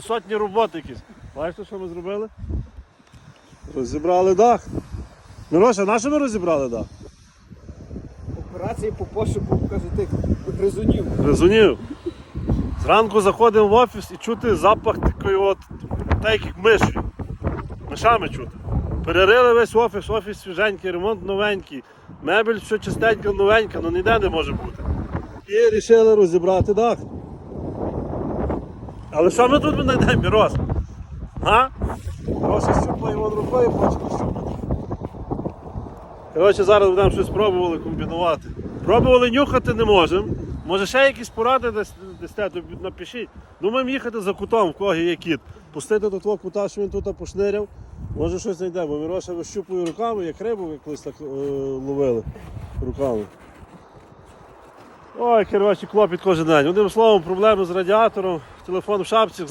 Сотні робот якісь. Бачите, що ми зробили? Розібрали дах. Мироша, на що ми розібрали дах? Операції по пошуку, каже, тих гризунів. Гризунів. Зранку заходимо в офіс і чути запах такої от, так як миші. Мишами чути. Перерили весь офіс, офіс свіженький, ремонт новенький, мебель все чистенька, новенька, ну ніде не може бути. І вирішили розібрати дах. Але що ми тут ми знайдемо, Мірос? А? Мироша щупає вон рукою, хоче щупати. Коротше, зараз будемо щось пробували комбінувати. Пробували нюхати не можемо. Може ще якісь поради десь, десь те, то напишіть. Думаємо їхати за кутом, в кого є кіт. Пустити до того кута, що він тут пошниряв. Може щось знайде, бо Міроша вищупує руками, як рибу колись так е, ловили руками. Ой, коротше, клопіт кожен день. Одним словом, проблеми з радіатором, телефон в шапці.